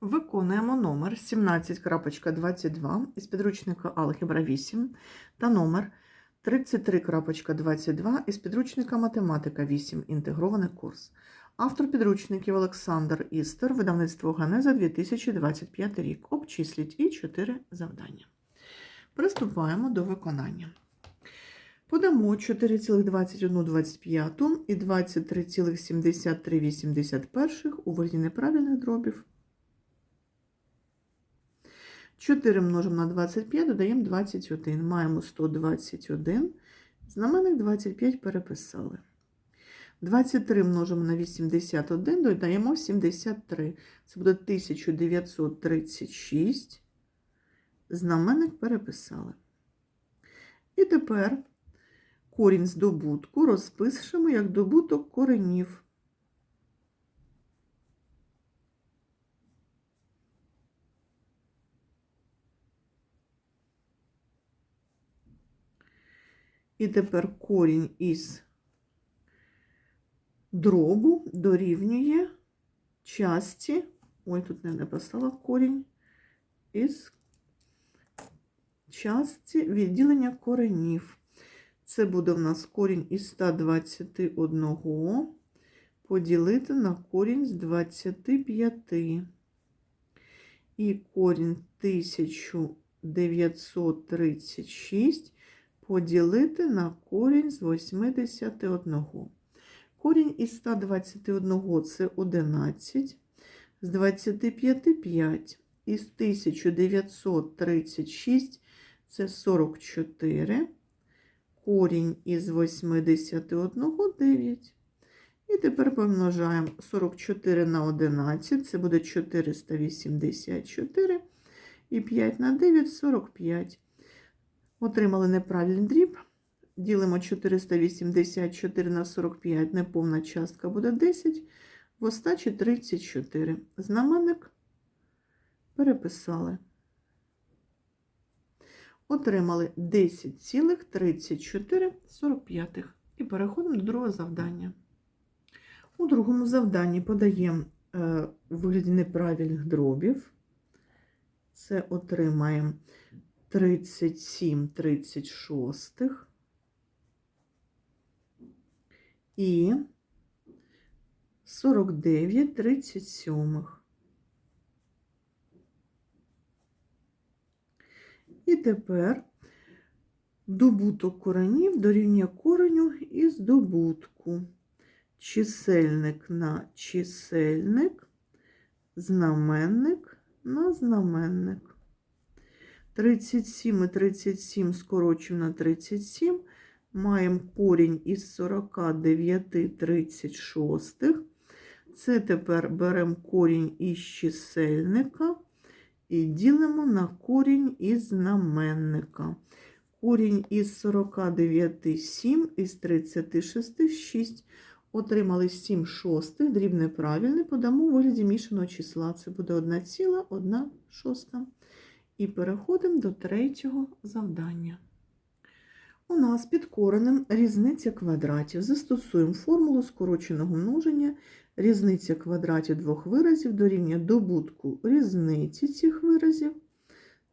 Виконуємо номер 17.22 із підручника Алгебра 8 та номер 33.22 із підручника Математика 8. Інтегрований курс. Автор підручників Олександр Істер, видавництво Ганеза 2025 рік. Обчисліть і 4 завдання. Приступаємо до виконання. Подамо 4,2125 і 23,7381 у вигляді неправильних дробів. 4 множимо на 25, додаємо 21. Маємо 121. Знаменник 25 переписали. 23 множимо на 81, додаємо 73. Це буде 1936. Знаменник переписали. І тепер корінь з добутку розпишемо як добуток коренів. І тепер корінь із дробу дорівнює часті, ой, тут не написала корінь, із часті відділення коренів. Це буде в нас корінь із 121 поділити на корінь з 25. І корінь 1936 поділити на корінь з 81. Корінь із 121 це 11, з 25 5, із 1936 це 44, корінь із 81 9. І тепер помножаємо 44 на 11, це буде 484, і 5 на 9 45. Отримали неправильний дріб. Ділимо 484 на 45, неповна частка буде 10, в остачі 34. Знаменник переписали. Отримали 10,34. І переходимо до другого завдання. У другому завданні подаємо е, у вигляді неправильних дробів. Це отримаємо 37 36 і 49 37. І тепер добуток коренів дорівнює кореню із добутку. Чисельник на чисельник, знаменник на знаменник. 37 і 37 скорочуємо на 37. Маємо корінь із 49 36. Це тепер беремо корінь із чисельника і ділимо на корінь із знаменника. Корінь із 49 7, із 36 6. Отримали 7 шостих, дріб неправильний, подамо у вигляді мішаного числа. Це буде 1,1 шоста. І переходимо до третього завдання. У нас під коренем різниця квадратів. Застосуємо формулу скороченого множення. Різниця квадратів двох виразів дорівнює добутку різниці цих виразів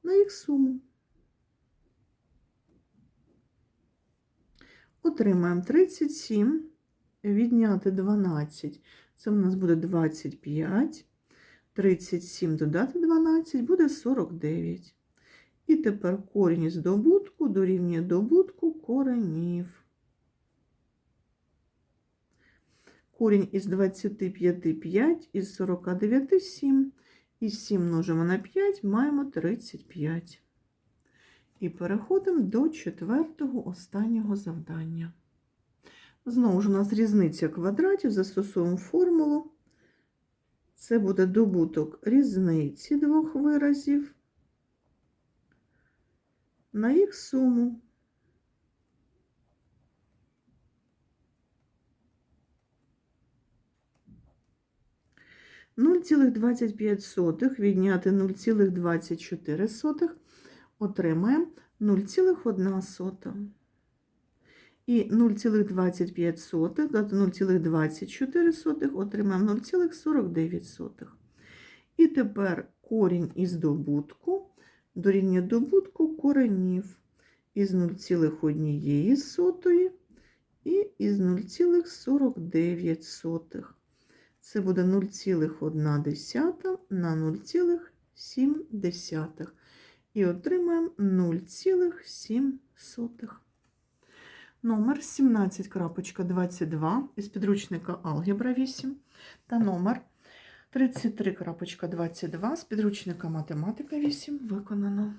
на їх суму. Отримаємо 37, відняти 12, це у нас буде 25, 37 додати 12 буде 49. І тепер корінь з добутку дорівнює добутку коренів. Корінь із 25 5, із 49 7, і 7 множимо на 5, маємо 35. І переходимо до четвертого останнього завдання. Знову ж у нас різниця квадратів, застосуємо формулу. Це буде добуток різниці двох виразів на їх суму. Нуль відняти 0,24 отримаємо 0,1 сота. І 0,25 додати 0,24 отримаємо 0,49. І тепер корінь із добутку дорівнює добутку коренів із 0,1 і із 0,49. Це буде 0,1 на 0,7. І отримаємо 0,7. Номер 17.22 із підручника Алгебра 8 та номер 33.22 з підручника Математика 8 виконано.